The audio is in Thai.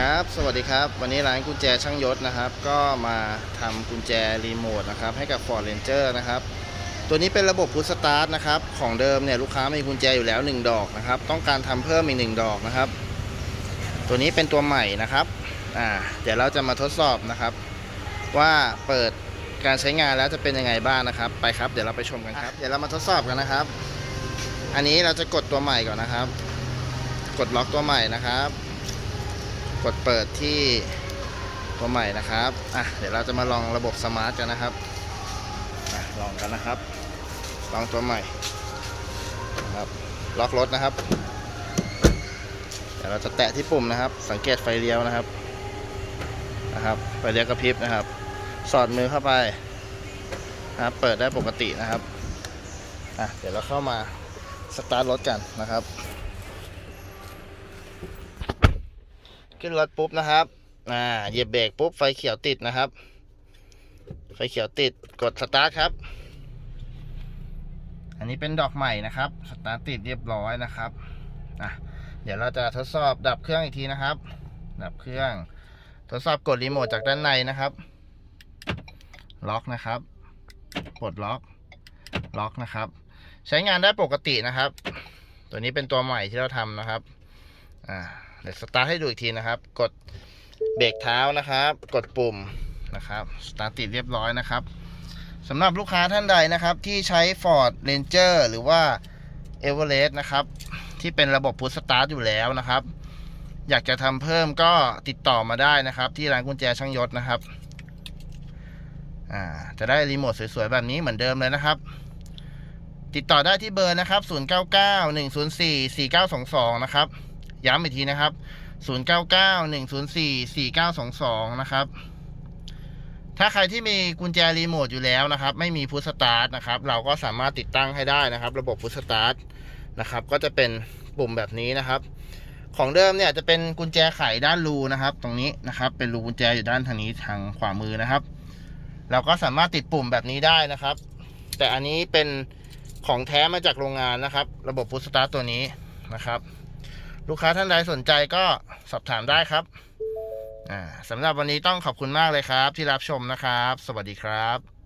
ครับ สวัสดีครับ วันนี้ร้านกุญแจช่างยศนะครับ ก็มาทำกุญแจรีโมทนะครับให้กับ Ford Ranger นะครับ ตัวนี้เป็นระบบพุชสตาร์ทนะครับ ของเดิมเนี่ยลูกค้ามีกุญแจอยู่แล้ว 1 ดอกนะครับ ต้องการทำเพิ่มอีก 1 ดอกนะครับ ตัวนี้เป็นตัวใหม่นะครับ อ่า เดี๋ยวเราจะมาทดสอบนะครับ ว่าเปิดการใช้งานแล้วจะเป็นยังไงบ้างนะครับ ไปครับ เดี๋ยวเราไปชมกันครับ เดี๋ยวเรามาทดสอบกันนะครับ อันนี้เราจะกดตัวใหม่ก่อนนะครับ กดล็อกตัวใหม่นะครับ กดเปิดที่ตัวใหม่นะครับอะเดี๋ยวเราจะมาลองระบบสมาร์ทกันนะครับอะลองกันนะครับ ลองตัวใหม่นะครับล็อกรถนะครับ เดี๋ยวเราจะแตะที่ปุ่มนะครับ สังเกตไฟเลี้ยวนะครับนะครับไฟเลี้ยวกระพริบนะครับ สอดมือเข้าไปนะครับเปิดได้ปกตินะครับอะเดี๋ยวเราเข้ามาสตาร์ทรถกันนะครับ ขึ้นรถปุ๊บนะครับ อ่า เหยียบเบรกปุ๊บไฟเขียวติดนะครับ ไฟเขียวติด กดสตาร์ทครับ อันนี้เป็นดอกใหม่นะครับ สตาร์ทติดเรียบร้อยนะครับ อะ เดี๋ยวเราจะทดสอบดับเครื่องอีกทีนะครับ ดับเครื่อง ทดสอบกดรีโมทจากด้านในนะครับ ล็อกนะครับ ปลดล็อก ล็อกนะครับ ใช้งานได้ปกตินะครับ ตัวนี้เป็นตัวใหม่ที่เราทำนะครับ อ่า เดี๋ยวสตาร์ทให้ดูอีกทีนะครับ กดเบรกเท้านะครับ กดปุ่มนะครับสตาร์ทติดเรียบร้อยนะครับสำหรับลูกค้าท่านใดนะครับ ที่ใช้ Ford Ranger หรือว่า Everest นะครับ ที่เป็นระบบพุทสตาร์ทอยู่แล้วนะครับ อยากจะทำเพิ่มก็ติดต่อมาได้นะครับ ที่ร้านกุญแจช่างยศนะครับจะได้รีโมทสวยๆ แบบนี้เหมือนเดิมเลยนะครับ ติดต่อได้ที่เบอร์นะครับ 0991044922 นะครับ ย้ำอีกทีนะครับ 0991044922 นะครับ ถ้าใครที่มีกุญแจรีโมทอยู่แล้วนะครับ ไม่มีพุทสตาร์ทนะครับ เราก็สามารถติดตั้งให้ได้นะครับ ระบบพุทสตาร์ทนะครับ ก็จะเป็นปุ่มแบบนี้นะครับ ของเดิมเนี่ยจะเป็นกุญแจไขด้านรูนะครับ ตรงนี้นะครับ เป็นรูกุญแจอยู่ด้านทางนี้ทางขวามือนะครับ เราก็สามารถติดปุ่มแบบนี้ได้นะครับ แต่อันนี้เป็นของแท้มาจากโรงงานนะครับ ระบบพุทสตาร์ทตัวนี้นะครับ ลูกค้าท่านใดสนใจก็สอบถามได้ครับสำหรับวันนี้ต้องขอบคุณมากเลยครับ ที่รับชมนะครับ สวัสดีครับ